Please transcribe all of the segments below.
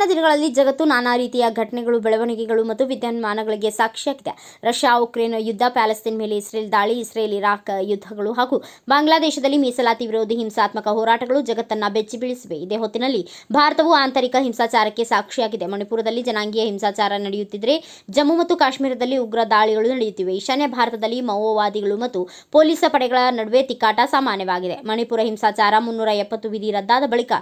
ದಿನಗಳಲ್ಲಿ ಜಗತ್ತು ನಾನಾ ರೀತಿಯ ಘಟನೆಗಳು, ಬೆಳವಣಿಗೆಗಳು ಮತ್ತು ವಿದ್ಯಮಾನಗಳಿಗೆ ಸಾಕ್ಷಿಯಾಗಿದೆ. ರಷ್ಯಾ, ಉಕ್ರೇನ್ ಯುದ್ಧ, ಪ್ಯಾಲೆಸ್ತೀನ್ ಮೇಲೆ ಇಸ್ರೇಲ್ ದಾಳಿ, ಇಸ್ರೇಲ್, ಇರಾಕ್ ಯುದ್ಧಗಳು ಹಾಗೂ ಬಾಂಗ್ಲಾದೇಶದಲ್ಲಿ ಮೀಸಲಾತಿ ವಿರೋಧಿ ಹಿಂಸಾತ್ಮಕ ಹೋರಾಟಗಳು ಜಗತ್ತನ್ನ ಬೆಚ್ಚಿ ಬೀಳಿಸಿವೆ ಇದೇ ಹೊತ್ತಿನಲ್ಲಿ ಭಾರತವು ಆಂತರಿಕ ಹಿಂಸಾಚಾರಕ್ಕೆ ಸಾಕ್ಷಿಯಾಗಿದೆ. ಮಣಿಪುರದಲ್ಲಿ ಜನಾಂಗೀಯ ಹಿಂಸಾಚಾರ ನಡೆಯುತ್ತಿದ್ದರೆ ಜಮ್ಮು ಮತ್ತು ಕಾಶ್ಮೀರದಲ್ಲಿ ಉಗ್ರ ದಾಳಿಗಳು ನಡೆಯುತ್ತಿವೆ. ಈಶಾನ್ಯ ಭಾರತದಲ್ಲಿ ಮಾವೋವಾದಿಗಳು ಮತ್ತು ಪೊಲೀಸ್ ಪಡೆಗಳ ನಡುವೆ ತಿಕ್ಕಾಟ ಸಾಮಾನ್ಯವಾಗಿದೆ. ಮಣಿಪುರ ಹಿಂಸಾಚಾರ ಮುನ್ನೂರ ಎಪ್ಪತ್ತು ವಿಧಿ ರದ್ದಾದ ಬಳಿಕ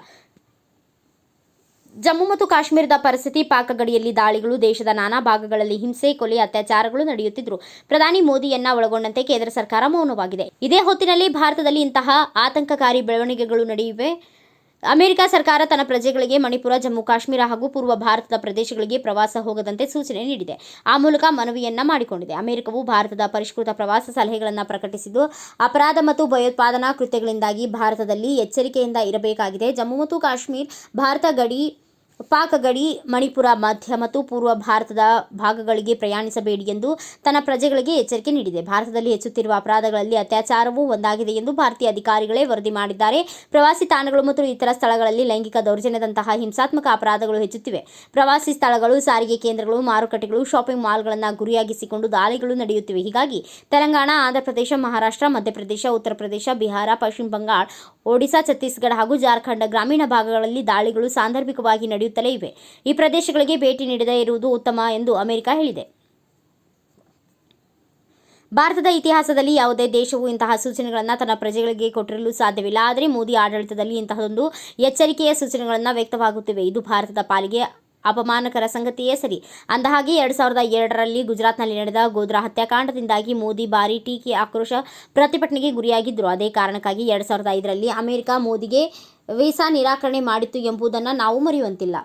ಜಮ್ಮು ಮತ್ತು ಕಾಶ್ಮೀರದ ಪರಿಸ್ಥಿತಿ ಪಾಕ ಗಡಿಯಲ್ಲಿ ದಾಳಿಗಳು, ದೇಶದ ನಾನಾ ಭಾಗಗಳಲ್ಲಿ ಹಿಂಸೆ, ಕೊಲೆ, ಅತ್ಯಾಚಾರಗಳು ನಡೆಯುತ್ತಿದ್ದರು ಪ್ರಧಾನಿ ಮೋದಿಯನ್ನ ಒಳಗೊಂಡಂತೆ ಕೇಂದ್ರ ಸರ್ಕಾರ ಮೌನವಾಗಿದೆ. ಇದೇ ಹೊತ್ತಿನಲ್ಲಿ ಭಾರತದಲ್ಲಿ ಇಂತಹ ಆತಂಕಕಾರಿ ಬೆಳವಣಿಗೆಗಳು ನಡೆಯುವೆ. ಅಮೆರಿಕ ಸರ್ಕಾರ ತನ್ನ ಪ್ರಜೆಗಳಿಗೆ ಮಣಿಪುರ, ಜಮ್ಮು, ಕಾಶ್ಮೀರ ಹಾಗೂ ಪೂರ್ವ ಭಾರತದ ಪ್ರದೇಶಗಳಿಗೆ ಪ್ರವಾಸ ಹೋಗದಂತೆ ಸೂಚನೆ ನೀಡಿದೆ. ಆ ಮೂಲಕ ಮನವಿಯನ್ನ ಮಾಡಿಕೊಂಡಿದೆ. ಅಮೆರಿಕವು ಭಾರತದ ಪರಿಷ್ಕೃತ ಪ್ರವಾಸ ಸಲಹೆಗಳನ್ನು ಪ್ರಕಟಿಸಿದ್ದು, ಅಪರಾಧ ಮತ್ತು ಭಯೋತ್ಪಾದನಾ ಕೃತ್ಯಗಳಿಂದಾಗಿ ಭಾರತದಲ್ಲಿ ಎಚ್ಚರಿಕೆಯಿಂದ ಇರಬೇಕಾಗಿದೆ. ಜಮ್ಮು ಮತ್ತು ಕಾಶ್ಮೀರ, ಭಾರತ ಗಡಿ ಪಾಕ್ ಗಡಿ ಮಣಿಪುರ ಮಧ್ಯ ಮತ್ತು ಪೂರ್ವ ಭಾರತದ ಭಾಗಗಳಿಗೆ ಪ್ರಯಾಣಿಸಬೇಡಿ ಎಂದು ತನ್ನ ಪ್ರಜೆಗಳಿಗೆ ಎಚ್ಚರಿಕೆ ನೀಡಿದೆ. ಭಾರತದಲ್ಲಿ ಹೆಚ್ಚುತ್ತಿರುವ ಅಪರಾಧಗಳಲ್ಲಿ ಅತ್ಯಾಚಾರವೂ ಒಂದಾಗಿದೆ ಎಂದು ಭಾರತೀಯ ಅಧಿಕಾರಿಗಳೇ ವರದಿ ಮಾಡಿದ್ದಾರೆ. ಪ್ರವಾಸಿ ತಾಣಗಳು ಮತ್ತು ಇತರ ಸ್ಥಳಗಳಲ್ಲಿ ಲೈಂಗಿಕ ದೌರ್ಜನ್ಯದಂತಹ ಹಿಂಸಾತ್ಮಕ ಅಪರಾಧಗಳು ಹೆಚ್ಚುತ್ತಿವೆ. ಪ್ರವಾಸಿ ಸ್ಥಳಗಳು, ಸಾರಿಗೆ ಕೇಂದ್ರಗಳು, ಮಾರುಕಟ್ಟೆಗಳು, ಶಾಪಿಂಗ್ ಮಾಲ್ಗಳನ್ನು ಗುರಿಯಾಗಿಸಿಕೊಂಡು ದಾಳಿಗಳು ನಡೆಯುತ್ತಿವೆ. ಹೀಗಾಗಿ ತೆಲಂಗಾಣ, ಆಂಧ್ರಪ್ರದೇಶ, ಮಹಾರಾಷ್ಟ್ರ, ಮಧ್ಯಪ್ರದೇಶ ಉತ್ತರ ಪ್ರದೇಶ ಬಿಹಾರ, ಪಶ್ಚಿಮ ಬಂಗಾಳ ಒಡಿಶಾ, ಛತ್ತೀಸ್ಗಢ ಹಾಗೂ ಜಾರ್ಖಂಡ್ ಗ್ರಾಮೀಣ ಭಾಗಗಳಲ್ಲಿ ದಾಳಿಗಳು ಸಾಂದರ್ಭಿಕವಾಗಿ ನಡೆಯುತ್ತಲೇ ಇವೆ. ಈ ಪ್ರದೇಶಗಳಿಗೆ ಭೇಟಿ ನೀಡದೇ ಇರುವುದು ಉತ್ತಮ ಎಂದು ಅಮೆರಿಕ ಹೇಳಿದೆ. ಭಾರತದ ಇತಿಹಾಸದಲ್ಲಿ ಯಾವುದೇ ದೇಶವು ಇಂತಹ ಸೂಚನೆಗಳನ್ನು ತನ್ನ ಪ್ರಜೆಗಳಿಗೆ ಕೊಟ್ಟಿರಲು ಸಾಧ್ಯವಿಲ್ಲ. ಆದರೆ ಮೋದಿ ಆಡಳಿತದಲ್ಲಿ ಇಂತಹದೊಂದು ಎಚ್ಚರಿಕೆಯ ಸೂಚನೆಗಳನ್ನು ವ್ಯಕ್ತವಾಗುತ್ತಿವೆ. ಇದು ಭಾರತದ ಪಾಲಿಗೆ ಅಪಮಾನಕರ ಸಂಗತಿಯೇ ಸರಿ. ಅಂದಹಾಗೆ, ಎರಡು ಸಾವಿರದ ಎರಡರಲ್ಲಿ ಗುಜರಾತ್ನಲ್ಲಿ ನಡೆದ ಗೋಧ್ರಾ ಹತ್ಯಾಕಾಂಡದಿಂದಾಗಿ ಮೋದಿ ಭಾರಿ ಟೀಕೆ ಆಕ್ರೋಶ ಪ್ರತಿಭಟನೆಗೆ ಗುರಿಯಾಗಿದ್ದರು ಅದೇ ಕಾರಣಕ್ಕಾಗಿ ಎರಡು ಸಾವಿರದ ಐದರಲ್ಲಿ ಅಮೆರಿಕ ಮೋದಿಗೆ ವೀಸಾ ನಿರಾಕರಣೆ ಮಾಡಿತ್ತು ಎಂಬುದನ್ನು ನಾವು ಮರೆಯುವಂತಿಲ್ಲ.